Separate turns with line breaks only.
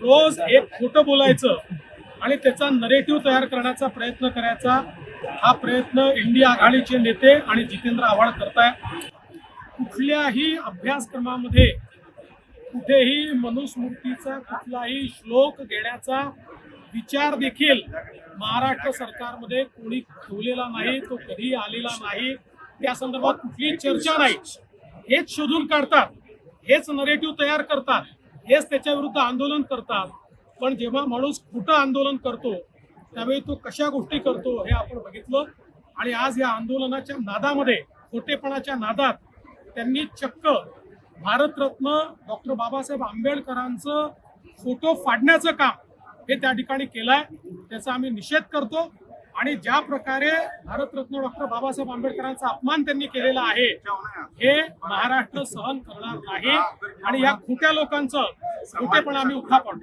रोज एक खोटं बोलायचं आणि त्याचा नरेटिव्ह तयार करण्याचा प्रयत्न करायचा. हा प्रयत्न इंडिया आघाडीचे नेते आणि जितेंद्र आव्हाड करताय. कुठल्याही अभ्यासक्रमामध्ये कुठेही मनुस्मृतीचा कुठलाही श्लोक घेण्याचा विचार देखील महाराष्ट्र सरकारमध्ये कोणी ठेवलेला नाही तो कधी आलेला नाही. त्या संदर्भात कुठलीही चर्चा नाही. हेच शोधून काढतात. हेच नरेटिव्ह तयार करतात. हेच त्याच्या विरुद्ध आंदोलन करतात. पण जेव्हा माणूस खोटं आंदोलन करतो त्यावेळी तो कशा गोष्टी करतो हे आपण बघितलं. आणि आज या आंदोलनाच्या नादामध्ये खोटेपणाच्या नादात त्यांनी चक्क भारतरत्न डॉक्टर बाबासाहेब आंबेडकरांचं फोटो फाडण्याचं काम हे त्या ठिकाणी केलंय. त्याचा आम्ही निषेध करतो. आणि ज्या प्रकारे भारतरत्न डॉक्टर बाबासाहेब आंबेडकरांचा अपमान त्यांनी केलेला आहे हे महाराष्ट्र सहन करणार नाही. आणि या खोट्या लोकांचं खोटेपणा आम्ही उठा पाडू